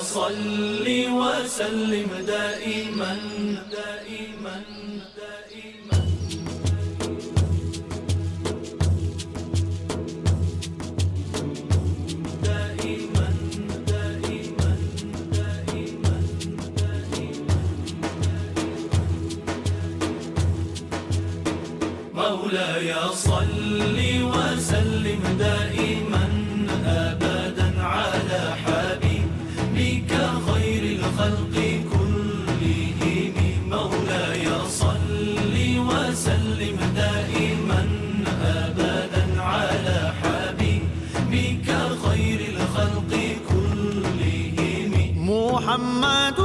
صل وسلم دائما دائما دائما دائما دائما دائما. مولاي صل وسلم دائما. محمد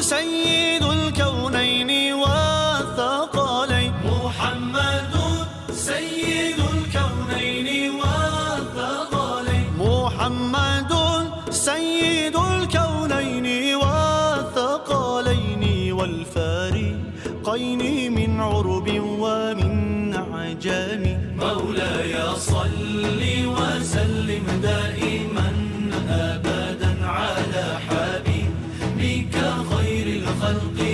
سيد الكونين الخلق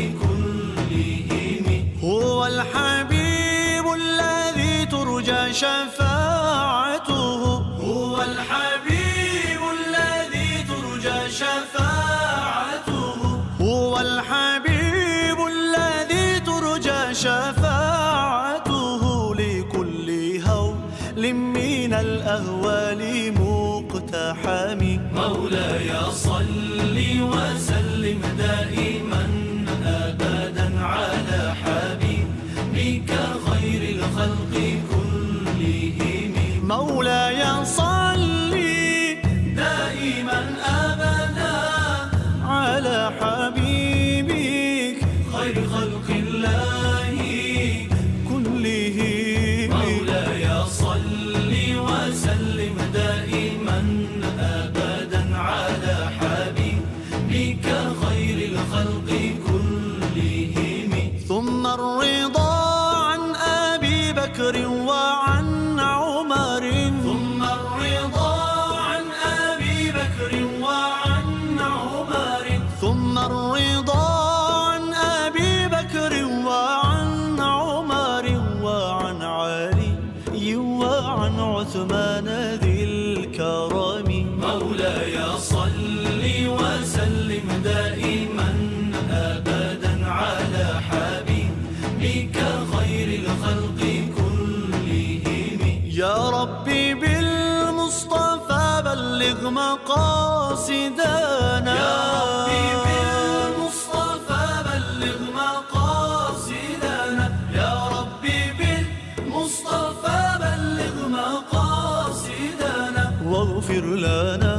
مقاصدنا يا ربي بالمصطفى بلغ مقاصدنا يا ربي بالمصطفى بلغ مقاصدنا واغفر لنا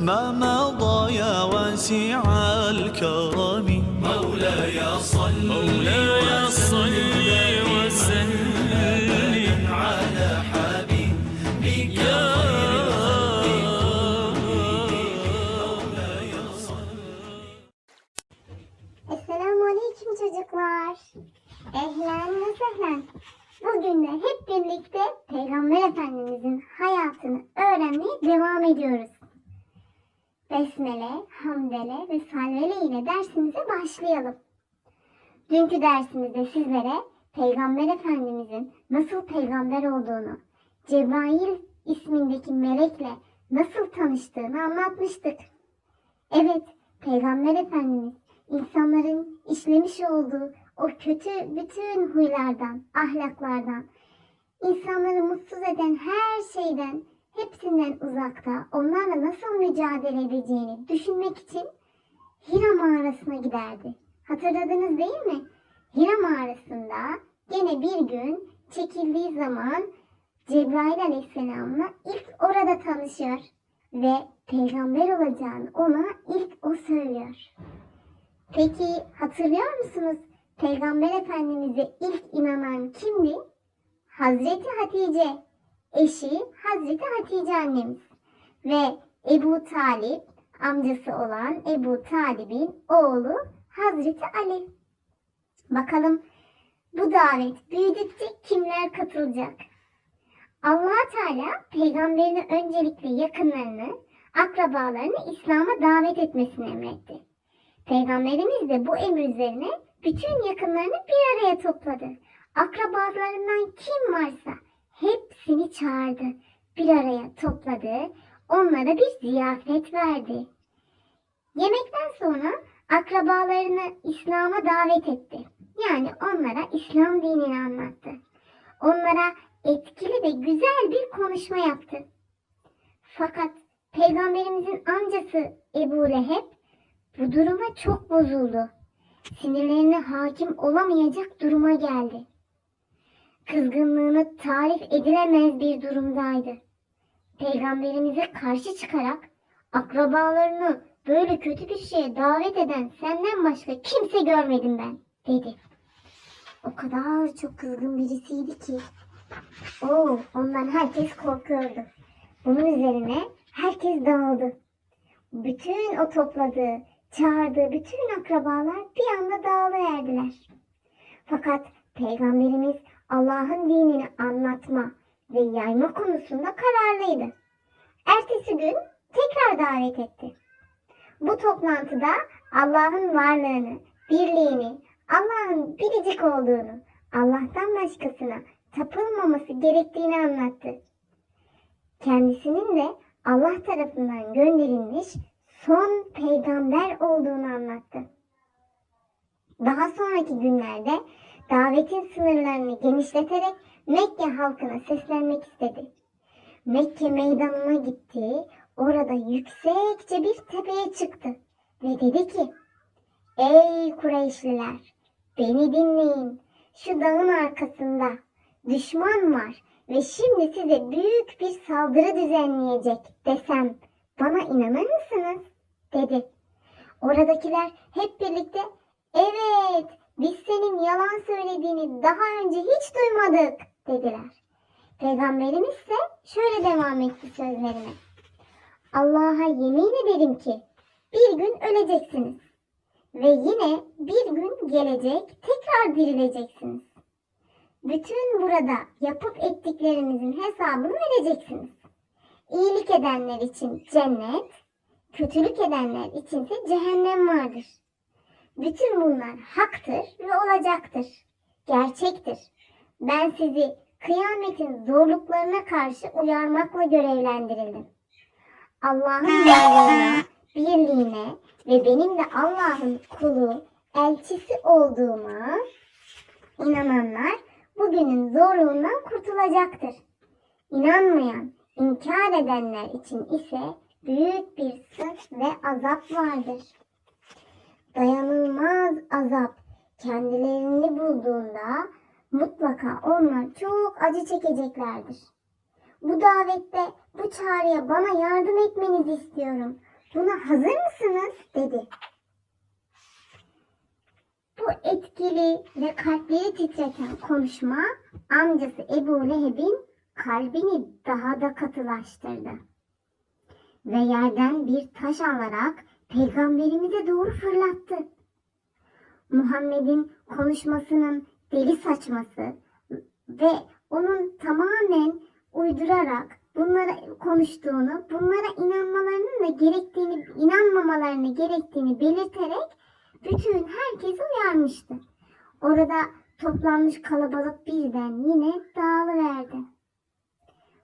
ما مضى يا واسع الكرم. مولاي صل مولاي sehlen. Bugün de hep birlikte Peygamber Efendimizin hayatını öğrenmeye devam ediyoruz. Besmele, hamdele ve salvele ile dersimize başlayalım. Dünkü dersimizde sizlere Peygamber Efendimizin nasıl peygamber olduğunu, Cebrail ismindeki melekle nasıl tanıştığını anlatmıştık. Evet, Peygamber Efendimiz insanların işlemiş olduğu o kötü bütün huylardan, ahlaklardan, insanları mutsuz eden her şeyden, hepsinden uzakta onlarla nasıl mücadele edeceğini düşünmek için Hira mağarasına giderdi. Hatırladınız değil mi? Hira mağarasında gene bir gün çekildiği zaman Cebrail aleyhisselamla ilk orada tanışıyor ve peygamber olacağını ona ilk o söylüyor. Peki hatırlıyor musunuz? Peygamber Efendimiz'e ilk inanan kimdi? Hazreti Hatice, eşi Hazreti Hatice annemiz ve Ebu Talip, amcası olan Ebu Talib'in oğlu Hazreti Ali. Bakalım bu davet büyüdükçe kimler katılacak? allah Teala peygamberini öncelikle yakınlarını akrabalarını İslam'a davet etmesini emretti. Peygamberimiz de bu emir üzerine bütün yakınlarını bir araya topladı. Akrabalarından kim varsa hepsini çağırdı. Bir araya topladı. Onlara bir ziyafet verdi. Yemekten sonra akrabalarını İslam'a davet etti. Yani onlara İslam dinini anlattı. Onlara etkili ve güzel bir konuşma yaptı. Fakat Peygamberimizin amcası Ebu Leheb bu duruma çok bozuldu. Sinirlerine hakim olamayacak duruma geldi. Kızgınlığını tarif edilemez bir durumdaydı. Peygamberimize karşı çıkarak akrabalarını böyle kötü bir şeye davet eden senden başka kimse görmedim ben dedi. O kadar çok kızgın birisiydi ki. Oo, ondan herkes korkuyordu. Bunun üzerine herkes dağıldı. Bütün o topladığı, çağırdığı bütün akrabalar bir anda dağılıverdiler. Fakat Peygamberimiz Allah'ın dinini anlatma ve yayma konusunda kararlıydı. Ertesi gün tekrar davet etti. Bu toplantıda Allah'ın varlığını, birliğini, Allah'ın biricik olduğunu, Allah'tan başkasına tapılmaması gerektiğini anlattı. Kendisinin de Allah tarafından gönderilmiş son peygamber olduğunu anlattı. Daha sonraki günlerde davetin sınırlarını genişleterek Mekke halkına seslenmek istedi. Mekke meydanına gitti, orada yüksekçe bir tepeye çıktı ve dedi ki, Ey Kureyşliler, beni dinleyin. Şu dağın arkasında düşman var ve şimdi size büyük bir saldırı düzenleyecek desem bana inanır mısınız? Dedi. Oradakiler hep birlikte evet biz senin yalan söylediğini daha önce hiç duymadık dediler. Peygamberimiz ise şöyle devam etti sözlerine. Allah'a yemin ederim ki bir gün öleceksiniz ve yine bir gün gelecek tekrar dirileceksiniz. Bütün burada yapıp ettiklerinizin hesabını vereceksiniz. İyilik edenler için cennet, kötülük edenler içinse cehennem vardır. Bütün bunlar haktır ve olacaktır. Gerçektir. Ben sizi kıyametin zorluklarına karşı uyarmakla görevlendirildim. Allah'ın varlığına, birliğine ve benim de Allah'ın kulu, elçisi olduğuma inananlar bugünün zorluğundan kurtulacaktır. İnanmayan, inkar edenler için ise büyük bir sık ve azap vardır. Dayanılmaz azap kendilerini bulduğunda mutlaka onlar çok acı çekeceklerdir. Bu davette bu çağrıya bana yardım etmenizi istiyorum. Buna hazır mısınız? dedi. Bu etkili ve kalpleri titreten konuşma amcası Ebu Leheb'in kalbini daha da katılaştırdı. Ve yerden bir taş alarak peygamberimize doğru fırlattı. Muhammed'in konuşmasının deli saçması ve onun tamamen uydurarak bunlara konuştuğunu, bunlara inanmalarının da gerektiğini, inanmamalarını gerektiğini belirterek bütün herkesi uyarmıştı. Orada toplanmış kalabalık birden yine dağılıverdi.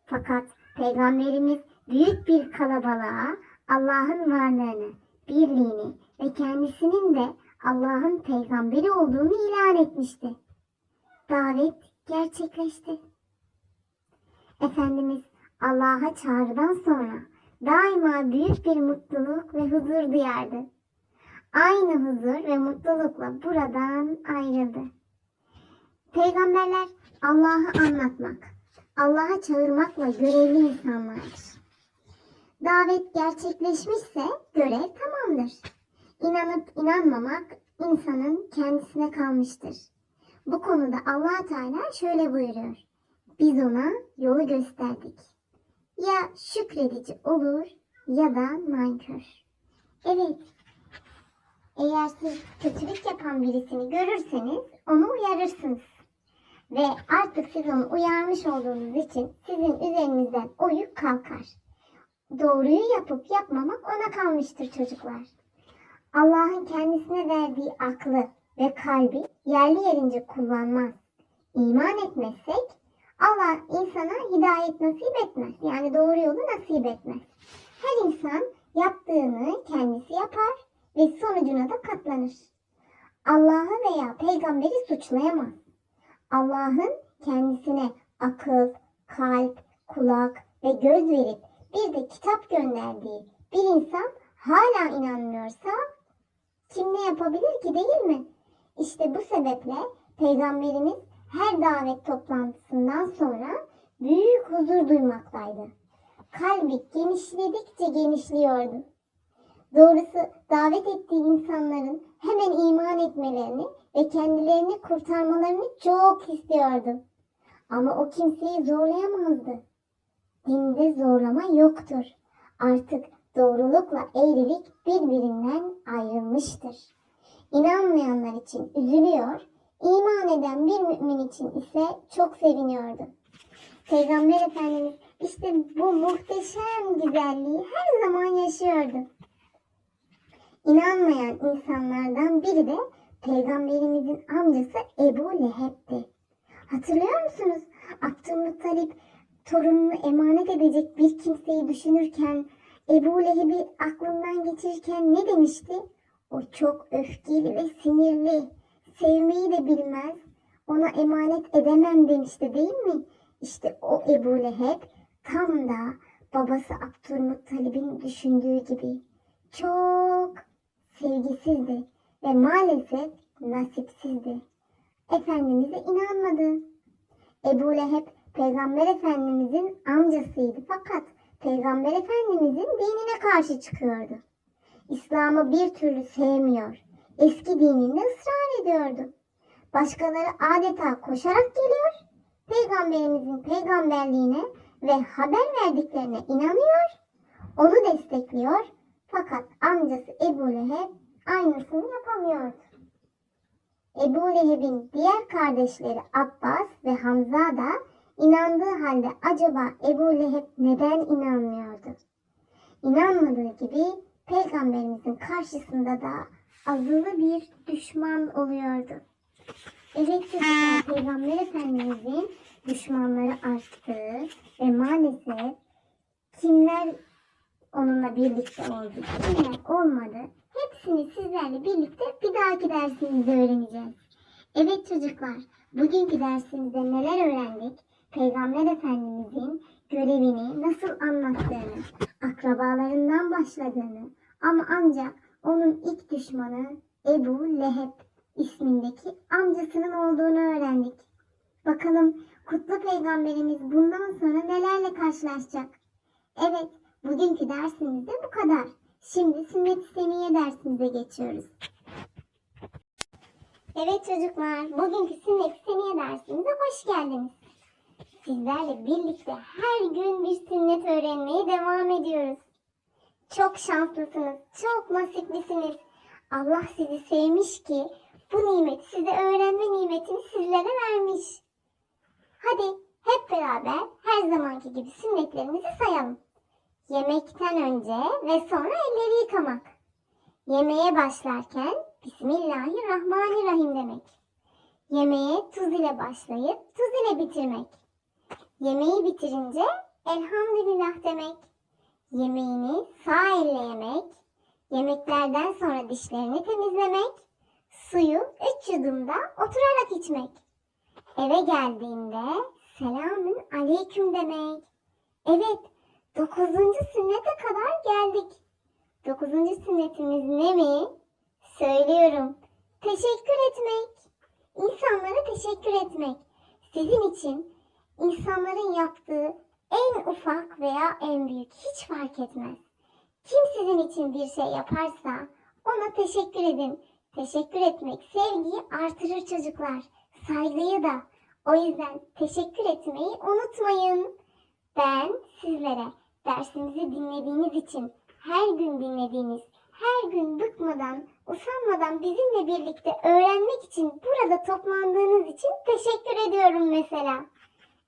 Fakat Peygamberimiz büyük bir kalabalığa Allah'ın varlığını, birliğini ve kendisinin de Allah'ın peygamberi olduğunu ilan etmişti. Davet gerçekleşti. Efendimiz Allah'a çağrıdan sonra daima büyük bir mutluluk ve huzur duyardı. Aynı huzur ve mutlulukla buradan ayrıldı. Peygamberler Allah'ı anlatmak, Allah'a çağırmakla görevli insanlardır. Davet gerçekleşmişse görev tamamdır. İnanıp inanmamak insanın kendisine kalmıştır. Bu konuda allah Teala şöyle buyuruyor. Biz ona yolu gösterdik. Ya şükredici olur ya da nankör. Evet, eğer siz kötülük yapan birisini görürseniz onu uyarırsınız. Ve artık siz onu uyarmış olduğunuz için sizin üzerinizden o yük kalkar. Doğruyu yapıp yapmamak ona kalmıştır çocuklar. Allah'ın kendisine verdiği aklı ve kalbi yerli yerince kullanmaz. İman etmezsek Allah insana hidayet nasip etmez. Yani doğru yolu nasip etmez. Her insan yaptığını kendisi yapar ve sonucuna da katlanır. Allah'ı veya peygamberi suçlayamaz. Allah'ın kendisine akıl, kalp, kulak ve göz verip bir de kitap gönderdiği bir insan hala inanmıyorsa kim ne yapabilir ki değil mi? İşte bu sebeple Peygamberimiz her davet toplantısından sonra büyük huzur duymaktaydı. Kalbi genişledikçe genişliyordu. Doğrusu davet ettiği insanların hemen iman etmelerini ve kendilerini kurtarmalarını çok istiyordu. Ama o kimseyi zorlayamazdı. Dinde zorlama yoktur. Artık doğrulukla eğrilik birbirinden ayrılmıştır. İnanmayanlar için üzülüyor, iman eden bir mümin için ise çok seviniyordu. Peygamber Efendimiz işte bu muhteşem güzelliği her zaman yaşıyordu. İnanmayan insanlardan biri de Peygamberimizin amcası Ebu Leheb'ti. Hatırlıyor musunuz? Abdülmuttalip torununu emanet edecek bir kimseyi düşünürken Ebu Leheb'i aklından geçirirken ne demişti? O çok öfkeli ve sinirli. Sevmeyi de bilmez. Ona emanet edemem demişti değil mi? İşte o Ebu Leheb tam da babası Abdülmuttalib'in düşündüğü gibi çok sevgisizdi ve maalesef nasipsizdi. Efendimiz'e inanmadı. Ebu Leheb Peygamber Efendimizin amcasıydı fakat Peygamber Efendimizin dinine karşı çıkıyordu. İslam'ı bir türlü sevmiyor. Eski dininde ısrar ediyordu. Başkaları adeta koşarak geliyor. Peygamberimizin peygamberliğine ve haber verdiklerine inanıyor. Onu destekliyor. Fakat amcası Ebu Leheb aynısını yapamıyordu. Ebu Leheb'in diğer kardeşleri Abbas ve Hamza da inandığı halde acaba Ebu Leheb neden inanmıyordu? İnanmadığı gibi peygamberimizin karşısında da azılı bir düşman oluyordu. Evet çocuklar peygamber efendimizin düşmanları arttı ve maalesef kimler onunla birlikte oldu, kimler olmadı hepsini sizlerle birlikte bir dahaki dersimizde öğreneceğiz. Evet çocuklar, bugünkü dersimizde neler öğrendik? Peygamber Efendimizin görevini nasıl anlattığını, akrabalarından başladığını ama ancak onun ilk düşmanı Ebu Leheb ismindeki amcasının olduğunu öğrendik. Bakalım kutlu peygamberimiz bundan sonra nelerle karşılaşacak? Evet, bugünkü dersimizde bu kadar. Şimdi sünnet-i seniye dersimize geçiyoruz. Evet çocuklar, bugünkü sünnet-i seniye dersimize hoş geldiniz. Sizlerle birlikte her gün bir sünnet öğrenmeye devam ediyoruz. Çok şanslısınız, çok nasiplisiniz. Allah sizi sevmiş ki bu nimeti size öğrenme nimetini sizlere vermiş. Hadi hep beraber her zamanki gibi sünnetlerimizi sayalım. Yemekten önce ve sonra elleri yıkamak. Yemeğe başlarken Bismillahirrahmanirrahim demek. Yemeğe tuz ile başlayıp tuz ile bitirmek. Yemeği bitirince elhamdülillah demek. Yemeğini sağ elle yemek. Yemeklerden sonra dişlerini temizlemek. Suyu üç yudumda oturarak içmek. Eve geldiğinde selamün aleyküm demek. Evet, dokuzuncu sünnete kadar geldik. Dokuzuncu sünnetimiz ne mi? Söylüyorum. Teşekkür etmek. İnsanlara teşekkür etmek. Sizin için insanların yaptığı en ufak veya en büyük hiç fark etmez. Kim sizin için bir şey yaparsa ona teşekkür edin. Teşekkür etmek sevgiyi artırır çocuklar. Saygıyı da. O yüzden teşekkür etmeyi unutmayın. Ben sizlere dersimizi dinlediğiniz için her gün dinlediğiniz, her gün bıkmadan, usanmadan bizimle birlikte öğrenmek için burada toplandığınız için teşekkür ediyorum mesela.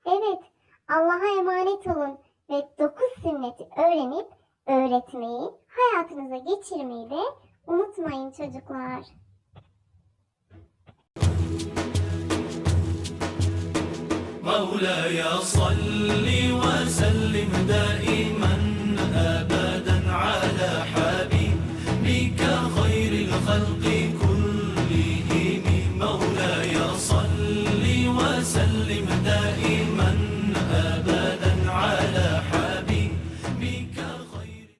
Evet, Allah'a emanet olun. ve dokuz sünneti öğrenip öğretmeyi, hayatınıza geçirmeyi de unutmayın çocuklar. مولاي صل وسلم دائما